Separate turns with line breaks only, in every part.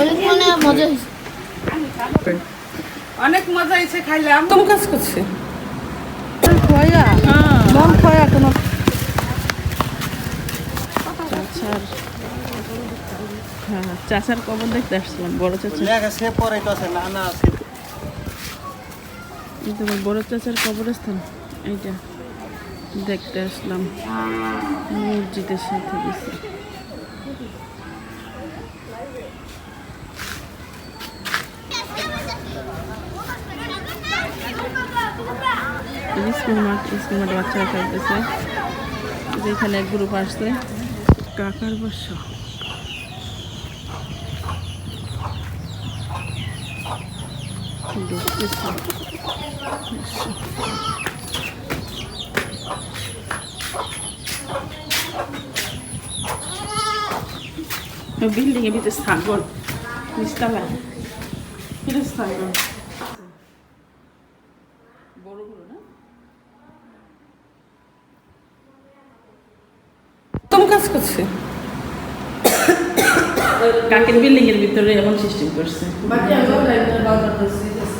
অনেক মজা হয়েছে
অনেক মজা এসে খাইলাম। কোন কাজ করছে?
খোয়া?
হ্যাঁ।
মন খোয়া কোনো
চাচার হ্যাঁ চাচার কবর দেখতে আসছিলাম বড় চাচা।
সে পরে তো আছে না না
এই তো আমার বড় চাচার কবরস্থান, এইটা দেখতে আসলাম। মসজিদের সাথে গেছি। স্কুল বাচ্চারা খেলতেছে। এখানে এক গ্রুপ আসছে। কাকার বাসা। ঢুকতেছে। বিল্ডিং এর ভিতরে স্থান নিচতলায় এটা স্থান বড় বড় না কোন কাজ করছে কাকের বিল্ডিং এর ভিতরে এমন সিস্টেম করছে। না আমাদের সিস্টেম করছে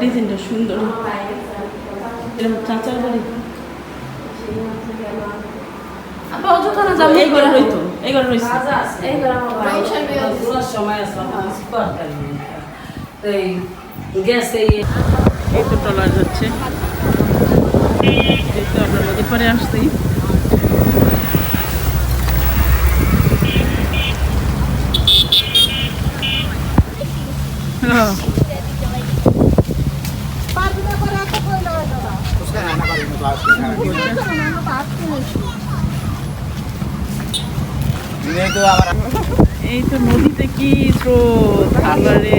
ডিজাইনটা সুন্দর। এরকম চাচার বাড়ি?
আপা অযথা যাব?
এই ঘরে রইতো এই ঘরে রইছে।
এই করে আমার
সময় এই গ্যাসে
এই তো ট্রলার যাচ্ছে। এই তো আমরা নদীর পাড়ে আসছি হ্যাঁ,
তো আমার
এই তো নদীতে কি স্রোত? আবারে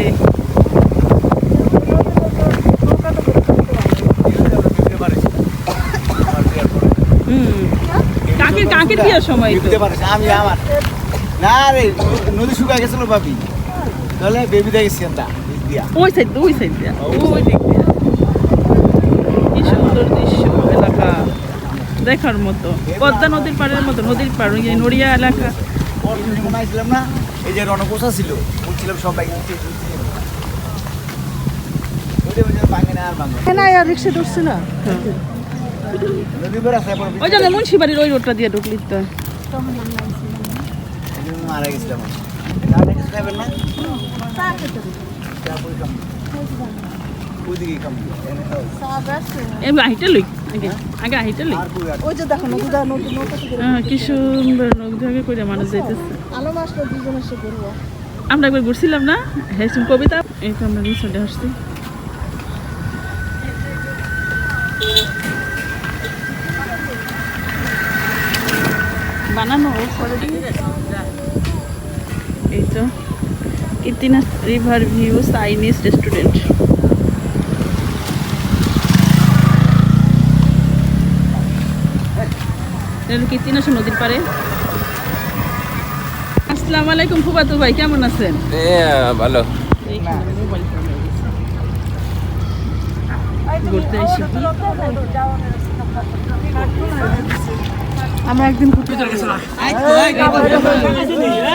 কাকের কাকের বিয়ার সময়
আমি আমার। না রে, নদী শুকায় গেছিল ভাবি তাহলে বেবি দিয়া।
ওই সাইড ওই সাইড দিয়া। ওই দিক দিয়া। কি সুন্দর দৃশ্য এলাকা। দেখার মতো। পদ্মা নদীর পাড়ের মতো নদীর পাড় ওই নড়িয়া এলাকা।
ঘুমাইছিলাম না এই যে রণকোষা ছিল বলছিলাম
রিক্সা ধরছে না।
তারপর
ওই জন্য মুন্সিবাড়ির ওই রোডটা দিয়ে ঢুকলি তো।
মারা গেছিলাম। খাবেন না?
কি সুন্দর নৌকাকে করে মানুষ যাইতেছে।
এসে করব।
আমরা একবার ঘুরছিলাম না হেসুম কবিতা এই তো আমরা রিসোর্টে আসছি। বানানো এই তো কীর্তিনা river view Chinese restaurant. Kirtinasha নদীর পারে আসসালামু আলাইকুম ফুবাতু ভাই কেমন আছেন?
ভালো।
আমরা একদিন ঘুরতে
ডুবালো তো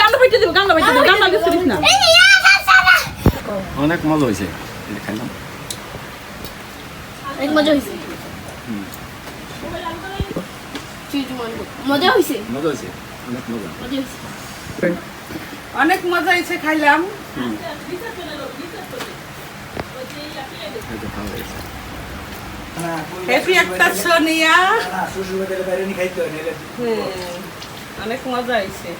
গামলা বাইতে দেবো গামলা বাইতে দেবো গামলা দিস না
অনেক মজা হয়েছে। এটা খাইলাম।
অনেক মজা হয়েছে। মজা হয়েছে?
মজা হয়েছে। অনেক মজা।
মজা হয়েছে।
অনেক মজা হয়েছে খাইলাম। হ্যাপি একটা সোনিয়া।
হয়
অনেক মজা হয়েছে।